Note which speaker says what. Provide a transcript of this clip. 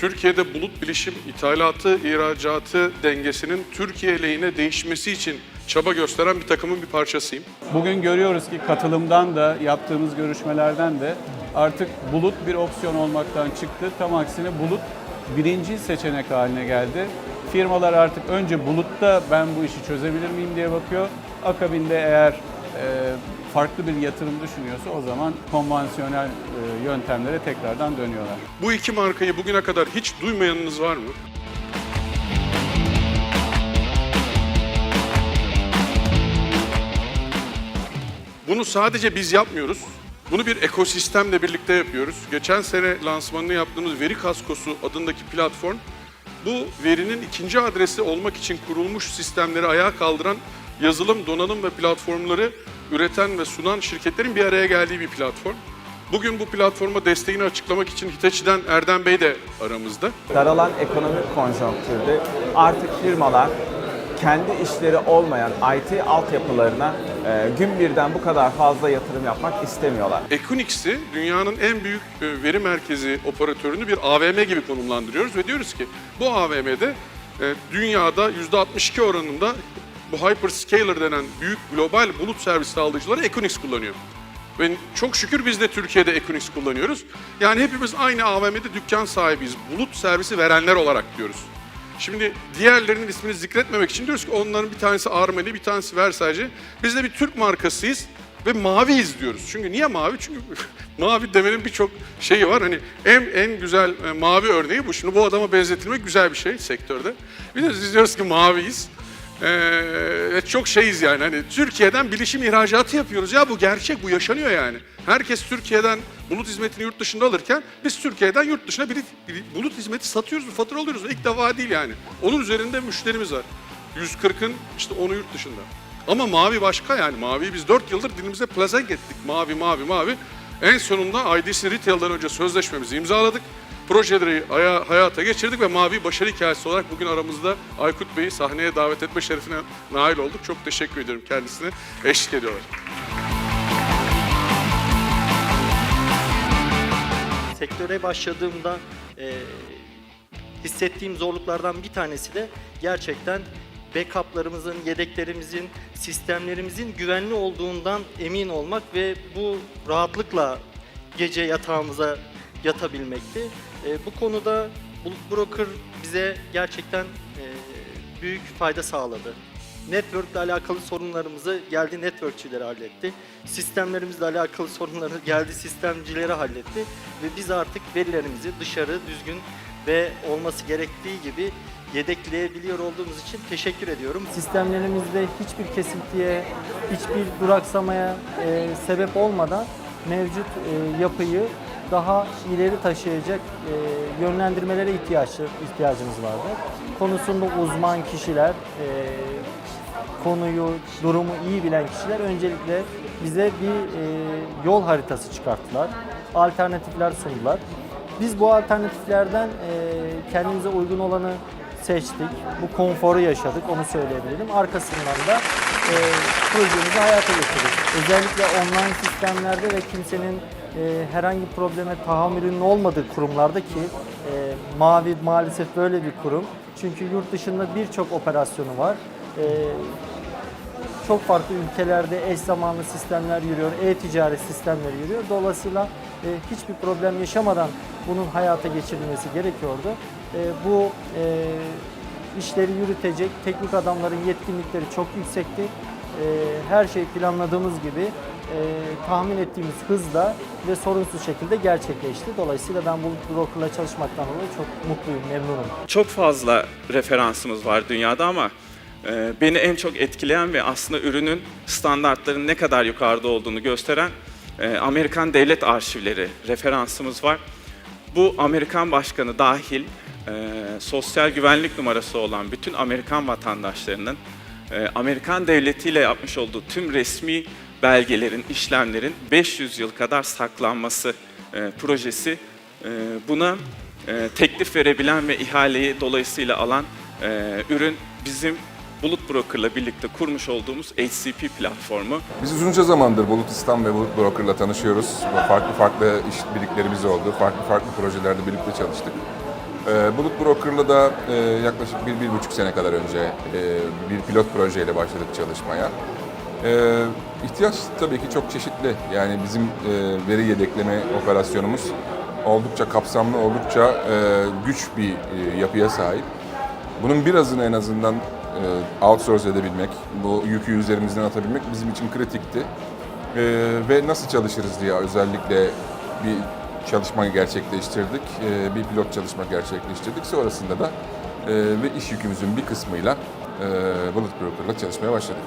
Speaker 1: Türkiye'de bulut bilişim ithalatı, ihracatı dengesinin Türkiye lehine değişmesi için çaba gösteren bir takımın bir parçasıyım.
Speaker 2: Bugün görüyoruz ki katılımdan da yaptığımız görüşmelerden de artık bulut bir opsiyon olmaktan çıktı. Tam aksine bulut birinci seçenek haline geldi. Firmalar artık önce bulutta ben bu işi çözebilir miyim diye bakıyor. Akabinde eğer farklı bir yatırım düşünüyorsa o zaman konvansiyonel e, yöntemlere tekrardan dönüyorlar.
Speaker 1: Bu iki markayı bugüne kadar hiç duymayanınız var mı? Bunu sadece biz yapmıyoruz. Bunu bir ekosistemle birlikte yapıyoruz. Geçen sene lansmanını yaptığımız Veri Kaskosu adındaki platform bu verinin ikinci adresi olmak için kurulmuş sistemleri ayağa kaldıran yazılım, donanım ve platformları üreten ve sunan şirketlerin bir araya geldiği bir platform. Bugün bu platforma desteğini açıklamak için Hitachi'den Erdem Bey de aramızda.
Speaker 3: Daralan ekonomik konjonktürde artık firmalar kendi işleri olmayan IT altyapılarına e, gün birden bu kadar fazla yatırım yapmak istemiyorlar.
Speaker 1: Equinix'i dünyanın en büyük e, veri merkezi operatörünü bir AVM gibi konumlandırıyoruz ve diyoruz ki bu AVM'de e, dünyada %62 oranında bu hyperscaler denen büyük global bulut servis sağlayıcıları Equinix kullanıyor. Ve çok şükür biz de Türkiye'de Equinix kullanıyoruz. Yani hepimiz aynı AVM'de dükkan sahibiyiz. Bulut servisi verenler olarak diyoruz. Şimdi diğerlerinin ismini zikretmemek için diyoruz ki onların bir tanesi Armani, bir tanesi Versace. Biz de bir Türk markasıyız ve maviyiz diyoruz. Çünkü niye mavi? Çünkü mavi demenin birçok şeyi var. Hani en en güzel e, mavi örneği bu. Şimdi bu adama benzetilmek güzel bir şey sektörde. Bir de biz diyoruz ki maviyiz. Ee, çok şeyiz yani hani Türkiye'den bilişim ihracatı yapıyoruz. Ya bu gerçek, bu yaşanıyor yani. Herkes Türkiye'den bulut hizmetini yurt dışında alırken biz Türkiye'den yurt dışına bir, bulut hizmeti satıyoruz, bir fatura alıyoruz. İlk defa değil yani. Onun üzerinde müşterimiz var. 140'ın işte onu yurt dışında. Ama mavi başka yani. Maviyi biz 4 yıldır dilimize plazenk ettik. Mavi, mavi, mavi. En sonunda IDC Retail'dan önce sözleşmemizi imzaladık. Projeleri aya- hayata geçirdik ve Mavi başarı hikayesi olarak bugün aramızda Aykut Bey'i sahneye davet etme şerefine nail olduk. Çok teşekkür ediyorum kendisine. Eşlik ediyorlar.
Speaker 4: sektöre başladığımda e, hissettiğim zorluklardan bir tanesi de gerçekten backup'larımızın, yedeklerimizin, sistemlerimizin güvenli olduğundan emin olmak ve bu rahatlıkla gece yatağımıza yatabilmekti. E, bu konuda Bulut Broker bize gerçekten e, büyük fayda sağladı. Network ile alakalı sorunlarımızı geldi networkçileri halletti. Sistemlerimizle alakalı sorunları geldi sistemcileri halletti. Ve biz artık verilerimizi dışarı düzgün ve olması gerektiği gibi yedekleyebiliyor olduğumuz için teşekkür ediyorum.
Speaker 5: sistemlerimizde hiçbir kesintiye, hiçbir duraksamaya e, sebep olmadan mevcut e, yapıyı daha ileri taşıyacak e, yönlendirmelere ihtiyaç, ihtiyacımız vardı. Konusunda uzman kişiler, e, konuyu, durumu iyi bilen kişiler öncelikle bize bir e, yol haritası çıkarttılar. Alternatifler sundular. Biz bu alternatiflerden e, kendimize uygun olanı seçtik. Bu konforu yaşadık, onu söyleyebilirim. Arkasından da e, projemizi hayata geçirdik. Özellikle online sistemlerde ve kimsenin e, herhangi bir probleme tahammülünün olmadığı kurumlarda ki e, Mavi maalesef böyle bir kurum. Çünkü yurt dışında birçok operasyonu var. E, çok farklı ülkelerde eş zamanlı sistemler yürüyor, e-ticaret sistemleri yürüyor. Dolayısıyla e, hiçbir problem yaşamadan bunun hayata geçirilmesi gerekiyordu. E, bu e, işleri yürütecek teknik adamların yetkinlikleri çok yüksekti. E, her şey planladığımız gibi e, tahmin ettiğimiz hızla ve sorunsuz şekilde gerçekleşti. Dolayısıyla ben bu brokerla çalışmaktan dolayı çok mutluyum, memnunum.
Speaker 6: Çok fazla referansımız var dünyada ama e, beni en çok etkileyen ve aslında ürünün standartların ne kadar yukarıda olduğunu gösteren e, Amerikan devlet arşivleri referansımız var. Bu Amerikan başkanı dahil e, sosyal güvenlik numarası olan bütün Amerikan vatandaşlarının Amerikan devletiyle yapmış olduğu tüm resmi belgelerin, işlemlerin 500 yıl kadar saklanması e, projesi e, buna e, teklif verebilen ve ihaleyi dolayısıyla alan ürün bizim Bulut Broker'la birlikte kurmuş olduğumuz HCP platformu.
Speaker 7: Biz uzunca zamandır Bulut İslam ve Bulut Broker'la tanışıyoruz. Farklı farklı iş birliklerimiz oldu. Farklı farklı projelerde birlikte çalıştık. Ee, Bulut Broker'la da e, yaklaşık bir, bir buçuk sene kadar önce e, bir pilot projeyle başladık çalışmaya. Ee, ihtiyaç tabii ki çok çeşitli. Yani bizim e, veri yedekleme operasyonumuz oldukça kapsamlı, oldukça e, güç bir e, yapıya sahip. Bunun birazını en azından e, outsource edebilmek, bu yükü üzerimizden atabilmek bizim için kritikti. E, ve nasıl çalışırız diye özellikle bir çalışma gerçekleştirdik, e, bir pilot çalışma gerçekleştirdik. Sonrasında da e, ve iş yükümüzün bir kısmıyla e, Bullet Broker'la çalışmaya başladık.